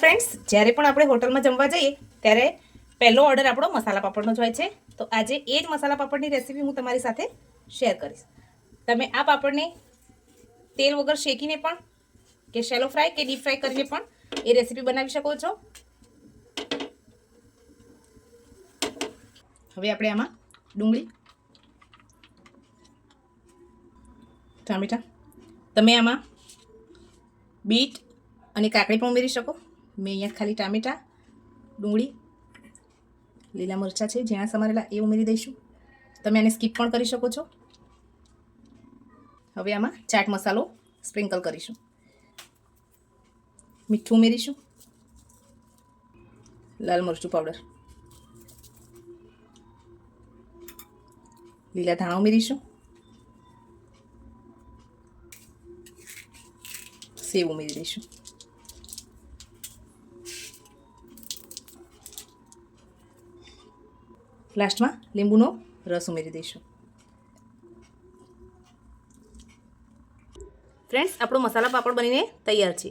Friends જ્યારે પણ આપણે હોટલમાં જમવા જઈએ, ત્યારે પહેલો ઓર્ડર આપણો મસાલા પાપડનો જ હોય છે. તો આજે એ જ મસાલા પાપડની રેસીપી હું તમારી સાથે શેર કરીશ. તમે આ પાપડને તેલ વગર શેકીને પણ કે શેલો ફ્રાય કે ડીપ ફ્રાય કરીને પણ એ રેસીપી બનાવી શકો છો. હવે આપણે આમાં ડુંગળી, ટામેટા, તમે આમાં બીટ અને કાકડી પણ ઉમેરી શકો. મેં અહીંયા ખાલી ટામેટા, ડુંગળી, લીલા મરચાં છે, ઝીણા સમારેલા, એ ઉમેરી દઈશું. તમે આને સ્કીપ પણ કરી શકો છો. હવે આમાં ચાટ મસાલો સ્પ્રિંકલ કરીશું. મીઠું ઉમેરીશું. લાલ મરચું પાવડર. લીલા ધાણા ઉમેરીશું. સેવ ઉમેરી દઈશું. લાસ્ટમાં લીંબુનો રસ ઉમેરી દઈશું. ફ્રેન્ડ્સ આપણો મસાલા પાપડ બનીને તૈયાર છે.